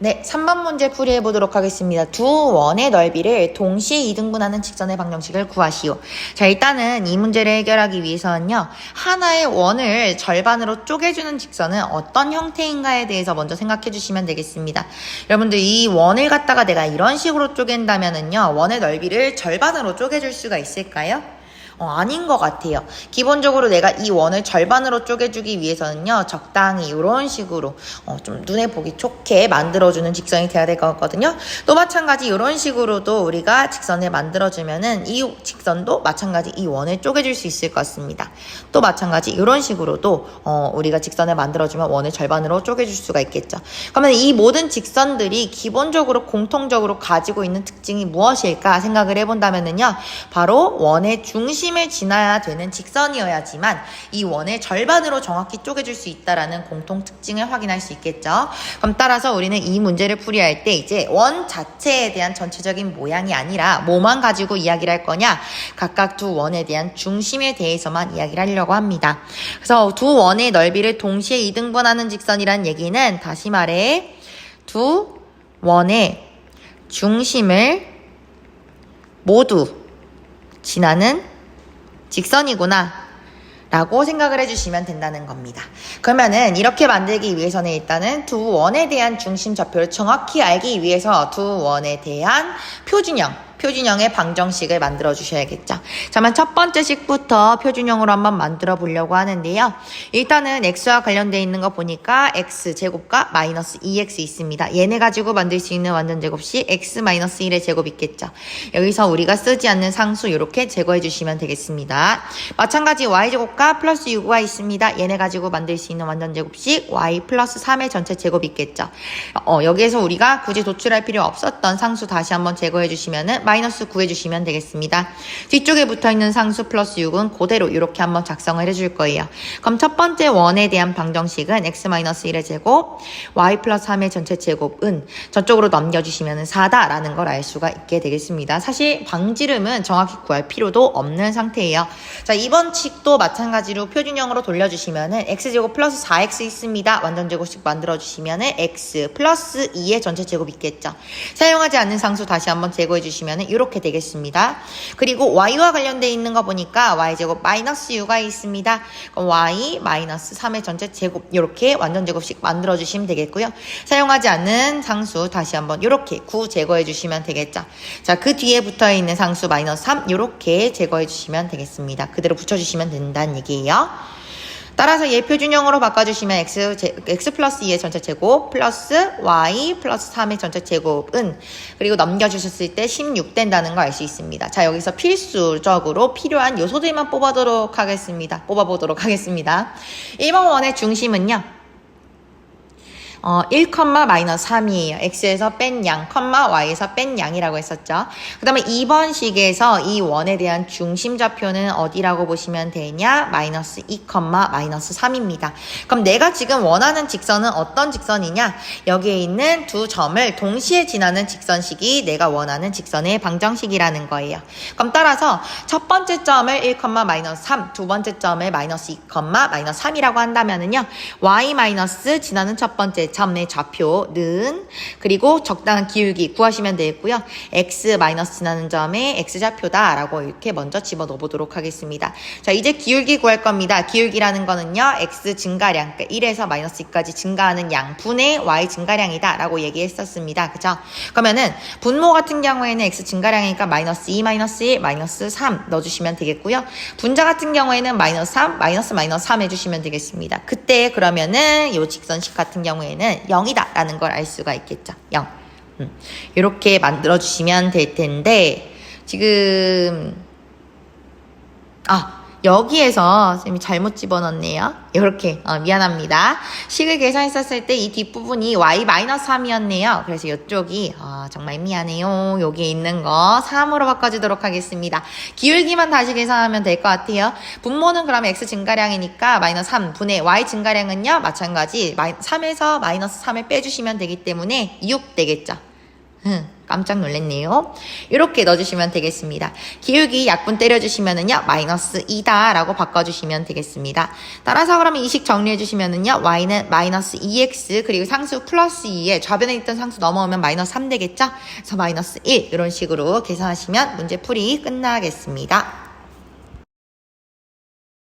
네, 3번 문제 풀이해 보도록 하겠습니다. 두 원의 넓이를 동시에 이등분하는 직선의 방정식을 구하시오. 자, 일단은 이 문제를 해결하기 위해서는요, 하나의 원을 절반으로 쪼개주는 직선은 어떤 형태인가에 대해서 먼저 생각해 주시면 되겠습니다. 여러분들 이 원을 갖다가 내가 이런 식으로 쪼갠다면은요, 원의 넓이를 절반으로 쪼개줄 수가 있을까요? 어, 아닌 것 같아요. 기본적으로 내가 이 원을 절반으로 쪼개주기 위해서는요, 적당히 이런 식으로 어, 좀 눈에 보기 좋게 만들어주는 직선이 돼야 될 것 같거든요. 또 마찬가지 이런 식으로도 우리가 직선을 만들어주면은 이 직선도 마찬가지 이 원을 쪼개줄 수 있을 것 같습니다. 또 마찬가지 이런 식으로도 어, 우리가 직선을 만들어주면 원을 절반으로 쪼개줄 수가 있겠죠. 그러면 이 모든 직선들이 기본적으로 공통적으로 가지고 있는 특징이 무엇일까 생각을 해본다면은요, 바로 원의 중심 을 지나야 되는 직선이어야지만 이 원을 절반으로 정확히 쪼개줄 수 있다라는 공통 특징을 확인할 수 있겠죠. 그럼 따라서 우리는 이 문제를 풀이할 때 이제 원 자체에 대한 전체적인 모양이 아니라 뭐만 가지고 이야기를 할 거냐? 각각 두 원에 대한 중심에 대해서만 이야기를 하려고 합니다. 그래서 두 원의 넓이를 동시에 이등분하는 직선이란 얘기는 다시 말해 두 원의 중심을 모두 지나는 직선이구나. 라고 생각을 해주시면 된다는 겁니다. 그러면은 이렇게 만들기 위해서는 일단은 두 원에 대한 중심 좌표를 정확히 알기 위해서 두 원에 대한 표준형, 표준형의 방정식을 만들어 주셔야겠죠. 자만 첫 번째 식부터 표준형으로 한번 만들어 보려고 하는데요. 일단은 x와 관련되어 있는 거 보니까 x 제곱과 마이너스 2x 있습니다. 얘네 가지고 만들 수 있는 완전 제곱식 x 마이너스 1의 제곱 있겠죠. 여기서 우리가 쓰지 않는 상수 이렇게 제거해 주시면 되겠습니다. 마찬가지 y 제곱과 플러스 6y 있습니다. 얘네 가지고 만들 수 있는 완전 제곱식 y 플러스 3의 전체 제곱 있겠죠. 어, 여기에서 우리가 굳이 도출할 필요 없었던 상수 다시 한번 제거해 주시면은 마이너스 9 해주시면 되겠습니다. 뒤쪽에 붙어있는 상수 플러스 6은 그대로 이렇게 한번 작성을 해줄 거예요. 그럼 첫 번째 원에 대한 방정식은 x-1의 제곱, y 플러스 3의 전체 제곱은 저쪽으로 넘겨주시면 4다라는 걸 알 수가 있게 되겠습니다. 사실 방지름은 정확히 구할 필요도 없는 상태예요. 자, 이번 칙도 마찬가지로 표준형으로 돌려주시면은 x제곱 플러스 4x 있습니다. 완전 제곱식 만들어주시면은 x 플러스 2의 전체 제곱 있겠죠. 사용하지 않는 상수 다시 한번 제거해주시면 이렇게 되겠습니다. 그리고 y와 관련되어 있는 거 보니까 y제곱 마이너스 6가 있습니다. 그럼 y 마이너스 3의 전체 제곱 이렇게 완전 제곱식 만들어 주시면 되겠고요. 사용하지 않는 상수 다시 한번 이렇게 9 제거해 주시면 되겠죠. 자, 그 뒤에 붙어 있는 상수 마이너스 3 이렇게 제거해 주시면 되겠습니다. 그대로 붙여 주시면 된다는 얘기예요. 따라서 얘 표준형으로 바꿔주시면 x, 제, x 플러스 2의 전체 제곱 플러스 y 플러스 3의 전체 제곱은 그리고 넘겨주셨을 때 16 된다는 걸 알 수 있습니다. 자 여기서 필수적으로 필요한 요소들만 뽑아보도록 하겠습니다. 뽑아보도록 하겠습니다. 1번 원의 중심은요. 어, 1, 마이너스 3이에요. x에서 뺀 양, y에서 뺀 양이라고 했었죠. 그 다음에 2번 식에서 이 원에 대한 중심 좌표는 어디라고 보시면 되냐? 마이너스 2, 마이너스 3입니다. 그럼 내가 지금 원하는 직선은 어떤 직선이냐? 여기에 있는 두 점을 동시에 지나는 직선식이 내가 원하는 직선의 방정식이라는 거예요. 그럼 따라서 첫 번째 점을 1, 마이너스 3, 두 번째 점을 마이너스 2, 마이너스 3이라고 한다면은요. y 마이너스 지나는 첫 번째 점의 좌표는 그리고 적당한 기울기 구하시면 되겠고요. x 마이너스 지나는 점의 x 좌표다라고 이렇게 먼저 집어넣어 보도록 하겠습니다. 자 이제 기울기 구할 겁니다. 기울기라는 거는요. x 증가량 그러니까 1에서 마이너스 2까지 증가하는 양 분의 y 증가량이다라고 얘기했었습니다. 그죠? 그러면은 분모 같은 경우에는 x 증가량이니까 마이너스 2 마이너스 1 마이너스 3 넣어 주시면 되겠고요. 분자 같은 경우에는 마이너스 3 마이너스 마이너스 3 해주시면 되겠습니다. 그 때 그러면은 이 직선식 같은 경우에는 0이다 라는 걸 알 수가 있겠죠. 0. 음, 이렇게 만들어 주시면 될 텐데 지금 아 여기에서 선생님이 잘못 집어넣네요. 이렇게 어, 미안합니다. 식을 계산했었을 때 이 뒷부분이 y-3이었네요. 그래서 이쪽이 어, 정말 미안해요. 여기에 있는 거 3으로 바꿔주도록 하겠습니다. 기울기만 다시 계산하면 될 것 같아요. 분모는 그러면 x 증가량이니까 마이너스 3 분의 y 증가량은요. 마찬가지 3에서 마이너스 3을 빼주시면 되기 때문에 6 되겠죠. 응, 깜짝 놀랐네요. 이렇게 넣어주시면 되겠습니다. 기울기 약분 때려주시면은요, 마이너스 2다 라고 바꿔주시면 되겠습니다. 따라서 그러면 이식 정리해주시면은요, y는 마이너스 2x 그리고 상수 플러스 2에 좌변에 있던 상수 넘어오면 마이너스 3 되겠죠? 그래서 마이너스 1 이런 식으로 계산하시면 문제 풀이 끝나겠습니다.